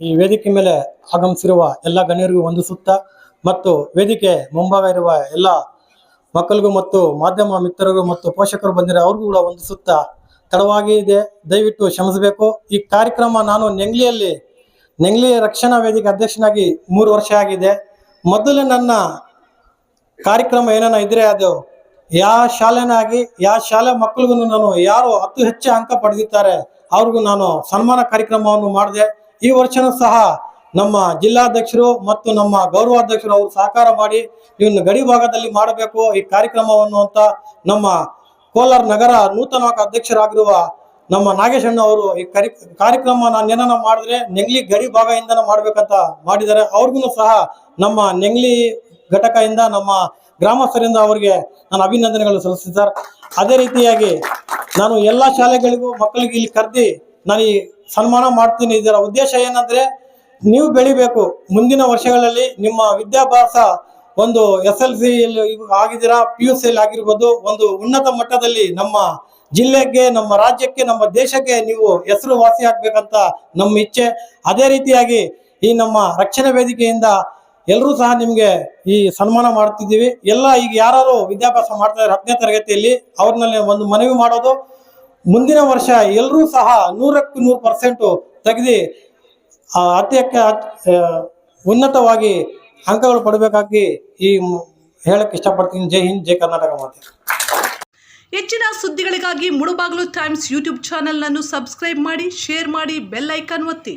ಈ ವೇದಿಕೆ ಮೇಲೆ ಆಗಮಿಸಿರುವ ಎಲ್ಲ ಗಣ್ಯರಿಗೂ ಸುತ್ತ ಮತ್ತು ವೇದಿಕೆ ಮುಂಭಾಗ ಇರುವ ಎಲ್ಲ ಮಕ್ಕಳಿಗೂ ಮತ್ತು ಮಾಧ್ಯಮ ಮಿತ್ರರು ಮತ್ತು ಪೋಷಕರು ಬಂದಿರೋ ಅವ್ರಿಗೂ ಕೂಡ ವಂದಿಸುತ್ತಾ ತಡವಾಗಿ ಇದೆ. ದಯವಿಟ್ಟು ಶ್ರಮಿಸಬೇಕು. ಈ ಕಾರ್ಯಕ್ರಮ ನಾನು ನೆಂಗ್ಲಿಯಲ್ಲಿ ನೆಂಗ್ಲಿ ರಕ್ಷಣಾ ವೇದಿಕೆ ಅಧ್ಯಕ್ಷನಾಗಿ ಮೂರು ವರ್ಷ ಆಗಿದೆ. ಮೊದಲು ನನ್ನ ಕಾರ್ಯಕ್ರಮ ಏನಾನ ಇದ್ರೆ ಅದು ಯಾವ ಶಾಲೆನಾಗಿ ಯಾವ ಶಾಲೆ ಮಕ್ಕಳಿಗೂ ನಾನು ಯಾರು ಅತಿ ಹೆಚ್ಚು ಅಂಕ ಪಡೆದಿದ್ದಾರೆ, ಅವ್ರಿಗೂ ನಾನು ಸನ್ಮಾನ ಕಾರ್ಯಕ್ರಮವನ್ನು ಮಾಡಿದೆ. ಈ ವರ್ಷನೂ ಸಹ ನಮ್ಮ ಜಿಲ್ಲಾಧ್ಯಕ್ಷರು ಮತ್ತು ನಮ್ಮ ಗೌರವಾಧ್ಯಕ್ಷರು ಅವರು ಸಹಕಾರ ಮಾಡಿ ಇವನ್ನು ಗಡಿ ಭಾಗದಲ್ಲಿ ಮಾಡಬೇಕು ಈ ಕಾರ್ಯಕ್ರಮವನ್ನು ಅಂತ ನಮ್ಮ ಕೋಲಾರ ನಗರ ನೂತನವಾಗಿ ಅಧ್ಯಕ್ಷರಾಗಿರುವ ನಮ್ಮ ನಾಗೇಶಣ್ಣ ಅವರು ಈ ಕರಿ ಕಾರ್ಯಕ್ರಮ ನಾನು ಏನಾನ ಮಾಡಿದ್ರೆ ನೆಂಗ್ಲಿ ಗಡಿ ಭಾಗದಿಂದನೇ ಮಾಡ್ಬೇಕಂತ ಮಾಡಿದ್ದಾರೆ. ಅವ್ರಿಗೂ ಸಹ ನಮ್ಮ ನೆಂಗ್ಲಿ ಘಟಕದಿಂದ ನಮ್ಮ ಗ್ರಾಮಸ್ಥರಿಂದ ಅವರಿಗೆ ನಾನು ಅಭಿನಂದನೆಗಳು ಸಲ್ಲಿಸಿದ್ದಾರೆ ಅದೇ ರೀತಿಯಾಗಿ ನಾನು ಎಲ್ಲ ಶಾಲೆಗಳಿಗೂ ಮಕ್ಕಳಿಗೆ ಇಲ್ಲಿ ಕರೆದಿ ನಾನು ಈ ಸನ್ಮಾನ ಮಾಡ್ತೀನಿ. ಇದರ ಉದ್ದೇಶ ಏನಂದ್ರೆ ನೀವು ಬೆಳಿಬೇಕು. ಮುಂದಿನ ವರ್ಷಗಳಲ್ಲಿ ನಿಮ್ಮ ವಿದ್ಯಾಭ್ಯಾಸ ಒಂದು ಎಸ್ ಎಲ್ ಸಿ ಆಗಿದ್ದೀರಾ ಪಿ ಯು ಸಿ ಆಗಿರ್ಬೋದು, ಒಂದು ಉನ್ನತ ಮಟ್ಟದಲ್ಲಿ ನಮ್ಮ ಜಿಲ್ಲೆಗೆ, ನಮ್ಮ ರಾಜ್ಯಕ್ಕೆ, ನಮ್ಮ ದೇಶಕ್ಕೆ ನೀವು ಹೆಸರು ವಾಸಿ ಆಗ್ಬೇಕಂತ ನಮ್ಮ ಇಚ್ಛೆ. ಅದೇ ರೀತಿಯಾಗಿ ಈ ನಮ್ಮ ರಕ್ಷಣಾ ವೇದಿಕೆಯಿಂದ ಎಲ್ಲರೂ ಸಹ ನಿಮ್ಗೆ ಈ ಸನ್ಮಾನ ಮಾಡ್ತಿದ್ದೀವಿ ಎಲ್ಲ ಈಗ ಯಾರು ವಿದ್ಯಾಭ್ಯಾಸ ಮಾಡ್ತಾ ಇದ್ದಾರೆ ಹತ್ತನೇ ತರಗತಿಯಲ್ಲಿ ಅವ್ರನ್ನಲ್ಲಿ ಒಂದು ಮನವಿ ಮಾಡೋದು. ಮುಂದಿನ ವರ್ಷ ಎಲ್ಲರೂ ಸಹ ನೂರಕ್ಕೂ ನೂರು ಪರ್ಸೆಂಟು ತೆಗೆದು ಅತ್ಯಕ್ಕ ಉನ್ನತವಾಗಿ ಅಂಕಗಳು ಪಡಬೇಕಾಗಿ ಈ ಹೇಳಕ್ಕೆ ಹೇಳಕ್ ಇಷ್ಟಪಡ್ತೀನಿ. ಜೈ ಹಿಂದ್, ಜೈ ಕರ್ನಾಟಕ ಮಾತೆ. ಹೆಚ್ಚಿನ ಸುದ್ದಿಗಳಿಗಾಗಿ ಮುಳುಬಾಗಿಲು ಟೈಮ್ಸ್ ಯೂಟ್ಯೂಬ್ ಚಾನೆಲ್ನನ್ನು ಸಬ್ಸ್ಕ್ರೈಬ್ ಮಾಡಿ, ಶೇರ್ ಮಾಡಿ, ಬೆಲ್ ಐಕಾನ್ ಒತ್ತಿ.